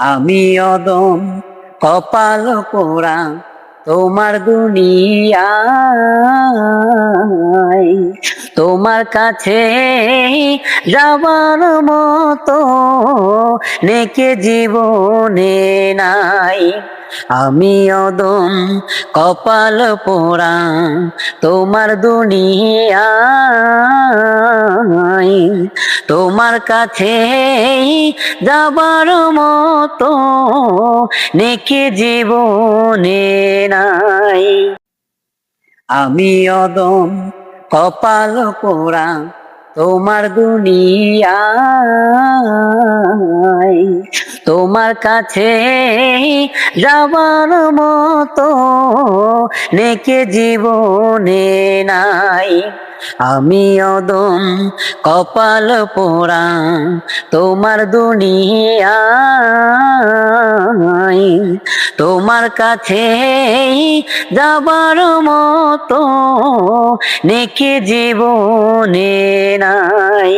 আমি অদম কপাল পোড়া তোমার দুনিয়ায়। তোমার কাছে যাবার মতো নেকে জীবনে নাই। আমি অদম কপাল পোড়া তোমার দুনিয়ায়। তোমার কাছে যাবার মতো নেকে জীবনে নাই। আমি অদম কপাল পোড়া তোমার দুনিয়ায় তোমার কাছে যাবার মতো নেকে জীবনে নাই। আমি অদম কপাল পোড়া তোমার দুনিয়ায়। তোমার কাছে যাবার মতো নেকে জীবনে নাই।